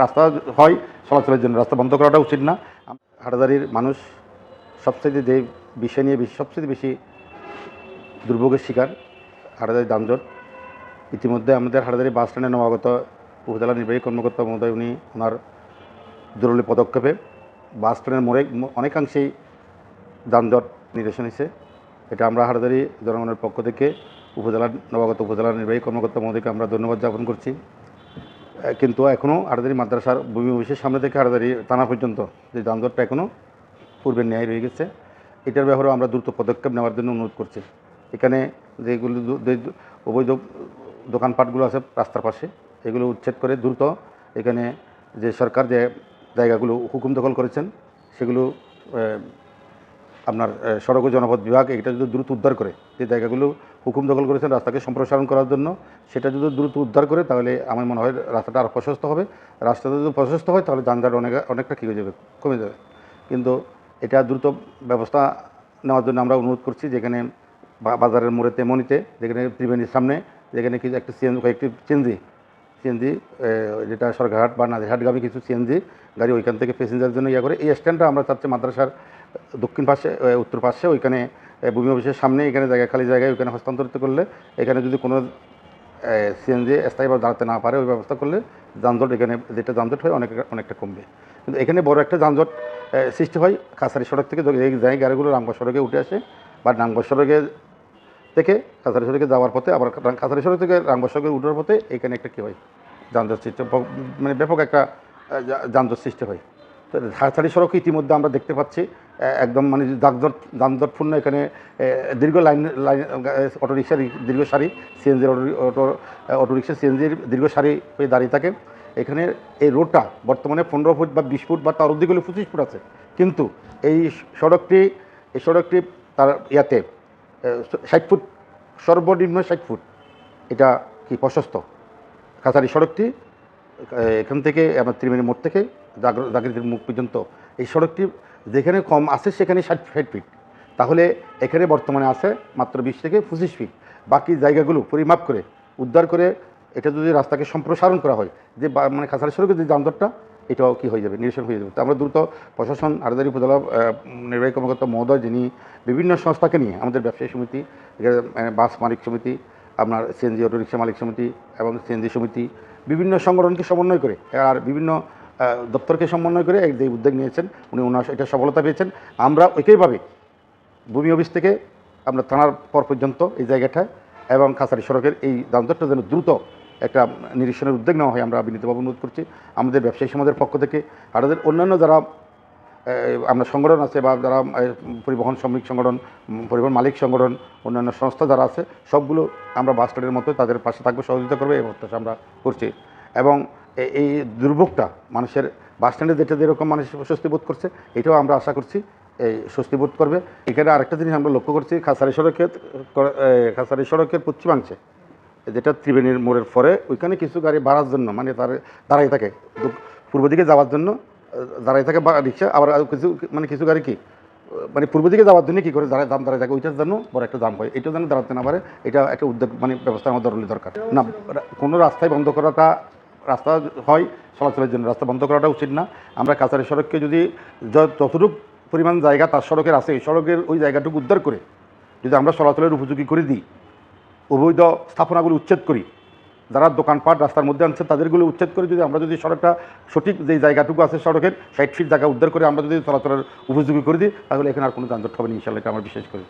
রাস্তা হয়, চলাচলের জন্য রাস্তা বন্ধ করাটা উচিত না। হাটাদারির মানুষ সবচেয়ে যে বিষয় নিয়ে বেশি সবচেয়ে বেশি দুর্ভোগের শিকার হাটাদারি যানজট ইতিমধ্যে আমাদের হাটাদারি বাস স্ট্যান্ডে নবাগত উপজেলা নির্বাহী কর্মকর্তা মহোদয়, উনি ওনার জরুরি পদক্ষেপে বাস স্ট্যান্ডের মোড়ে অনেকাংশেই যানজট নিরসন হয়েছে। এটা আমরা হাটাদারি জনগণের পক্ষ থেকে উপজেলা নবাগত উপজেলা নির্বাহী কর্মকর্তা মহোদয়কে আমরা ধন্যবাদ জ্ঞাপন করছি। কিন্তু এখনও হাটাদারি মাদ্রাসার ভূমি অফিসের সামনে থেকে হাটাদারি থানা পর্যন্ত যে যানজটটা এখনও পূর্বের ন্যায় রয়ে গেছে, এটার ব্যাপারেও আমরা দ্রুত পদক্ষেপ নেওয়ার জন্য অনুরোধ করছি। এখানে যেগুলো অবৈধ দোকানপাটগুলো আছে রাস্তার পাশে, এগুলো উচ্ছেদ করে দ্রুত এখানে যে সরকার যে জায়গাগুলো হুকুম দখল করেছেন, সেগুলো আপনার সড়ক ও জনপথ বিভাগ এটা যদি দ্রুত উদ্ধার করে, যে জায়গাগুলো হুকুম দখল করেছেন রাস্তাকে সম্প্রসারণ করার জন্য, সেটা যদি দ্রুত উদ্ধার করে, তাহলে আমার মনে হয় রাস্তাটা আরও প্রশস্ত হবে। রাস্তাটা যদি প্রশস্ত হয়, তাহলে যানজট অনেক, অনেকটা কী হয়ে যাবে, কমে যাবে। কিন্তু এটা দ্রুত ব্যবস্থা নেওয়ার জন্য আমরা অনুরোধ করছি, যেখানে বাজারের মোড়ে তেমনিতে, যেখানে ত্রিবেণীর সামনে, যেখানে কিছু একটা সিএন কয়েকটি চেঞ্জি সিএনজি যেটা সরকারহাট বা নাজিরহাটগামী কিছু সিএনজি গাড়ি ওইখান থেকে প্যাসেঞ্জারের জন্য ইয়া করে, এই স্ট্যান্ডটা আমরা চাচ্ছি মাদ্রাসার দক্ষিণ পাশে উত্তর পাশে, ওইখানে ভূমি অফিসের সামনে, এখানে জায়গা, খালি জায়গায় ওইখানে হস্তান্তরিত করলে, এখানে যদি কোনো সিএনজি স্থায়ীভাবে দাঁড়াতে না পারে, ওই ব্যবস্থা করলে যানজট এখানে, যেটা যানজট হয় অনেক, অনেকটা কমবে। কিন্তু এখানে বড় একটা যানজট সৃষ্টি হয় কাছারি সড়ক থেকে, যে যে গাড়িগুলো রামগড় সড়কে উঠে আসে, বা রামগড় সড়কে থেকে কাছারি সড়কে যাওয়ার পথে, আবার কাছারি সড়ক থেকে রামগড় সড়কে উঠার পথে এখানে একটা কী হয়, যানজট সৃষ্টি মানে ব্যাপক একটা যানজট সৃষ্টি হয়। কাছারি সড়ক ইতিমধ্যে আমরা দেখতে পাচ্ছি। একদম মানে যানজট যানজটপূর্ণ এখানে দীর্ঘ লাইন লাইন অটোরিক্সার দীর্ঘ সারি, সিএনজির অটো অটোরিক্সা সিএনজির দীর্ঘ সারি হয়ে দাঁড়িয়ে থাকে। এখানে এই রোডটা বর্তমানে পনেরো ফুট বা বিশ ফুট বা তার অধিক হলে পঁচিশ ফুট আছে। কিন্তু এই সড়কটি এই সড়কটি তার ইয়াতে ষাট ফুট, সর্বনিম্ন ষাট ফুট। এটা কি প্রশস্ত? কাছারি সড়কটি এখান থেকে, আমার ত্রিবেণী মোড় থেকে জাগরিতের মুখ পর্যন্ত এই সড়কটি যেখানে কম আছে সেখানে ষাট ষাট ফিট তাহলে এখানে বর্তমানে আছে মাত্র বিশ থেকে পঁচিশ ফিট বাকি জায়গাগুলো পরিমাপ করে, উদ্ধার করে এটা যদি রাস্তাকে সম্প্রসারণ করা হয়, যে মানে কাছারি সড়কের যে যানজটটা, এটাও কি হয়ে যাবে? নিরসন হয়ে যাবে। তো আমরা দ্রুত প্রশাসন, আরদারি উপজেলা নির্বাহী কর্মকর্তা মহোদয় যিনি বিভিন্ন সংস্থাকে নিয়ে আমাদের ব্যবসায়ী সমিতি বাস মালিক সমিতি, আপনার সিএনজি অটো রিক্সা মালিক সমিতি এবং সিএনজি সমিতি বিভিন্ন সংগঠনকে সমন্বয় করে, আর বিভিন্ন দপ্তরকে সমন্বয় করে যে উদ্যোগ নিয়েছেন, উনি ওনার এটা সফলতা পেয়েছেন। আমরা একইভাবে ভূমি অফিস থেকে আমরা থানার পর পর্যন্ত এই জায়গাটায় এবং খাসারি সড়কের এই যানজটটা যেন দ্রুত একটা নিরীক্ষণের উদ্যোগ নেওয়া হয়, আমরা বিনীতভাবে অনুরোধ করছি। আমাদের ব্যবসায়ী সমাজের পক্ষ থেকে, আর অন্যান্য যারা আমরা সংগঠন আছে বা যারা পরিবহন শ্রমিক সংগঠন পরিবহন মালিক সংগঠন, অন্যান্য সংস্থা যারা আছে, সবগুলো আমরা বাস স্ট্যান্ডের মতো তাদের পাশে থাকব, সহযোগিতা করবে, এই প্রত্যাশা আমরা করছি। এবং এই দুর্ভোগটা মানুষের বাস স্ট্যান্ডে যেটা যেরকম মানুষ স্বস্তি বোধ করছে, এটাও আমরা আশা করছি এই স্বস্তি বোধ করবে। এখানে আরেকটা জিনিস আমরা লক্ষ্য করছি, খাসারি সড়কের খাসারি সড়কের পশ্চিমাংশে যেটা ত্রিবেণীর মোড়ের পরে, ওইখানে কিছু গাড়ি বাড়ার জন্য মানে তার দাঁড়াই থাকে পূর্ব দিকে যাওয়ার জন্য দাঁড়াই থাকে বা রিক্সা, আবার কিছু মানে কিছু গাড়ি কি? মানে পূর্ব দিকে যাওয়ার জন্য কী করে দাঁড়ায়, দাম দাঁড়ায় থাকে? ওইটার জন্য বড় একটা দাম হয়। এটাও যেন দাঁড়াতে না পারে, এটা একটা উদ্যোগ মানে ব্যবস্থা আমাদের জরুরি দরকার। না, কোনো রাস্তায় বন্ধ করাটা রাস্তা হয়, চলাচলের জন্য রাস্তা বন্ধ করাটা উচিত না। আমরা কাছারি সড়ককে যদি যতটুকু পরিমাণ জায়গা তার সড়কের আছে, এই সড়কের ওই জায়গাটুকু উদ্ধার করে যদি আমরা চলাচলের উপযোগী করে দিই, অবৈধ স্থাপনাগুলো উচ্ছেদ করি যারা দোকানপাট রাস্তার মধ্যে আনছে, তাদেরগুলো উচ্ছেদ করে যদি আমরা যদি সড়কটা সঠিক যে জায়গাটুকু আছে সড়কের ষাট ফিট জায়গা উদ্ধার করে আমরা যদি চলাচলের উপযোগী করে দিই, তাহলে এখানে আর কোনো যানজট হবে না ইনশাল্লাহ এটা আমার বিশেষ করি।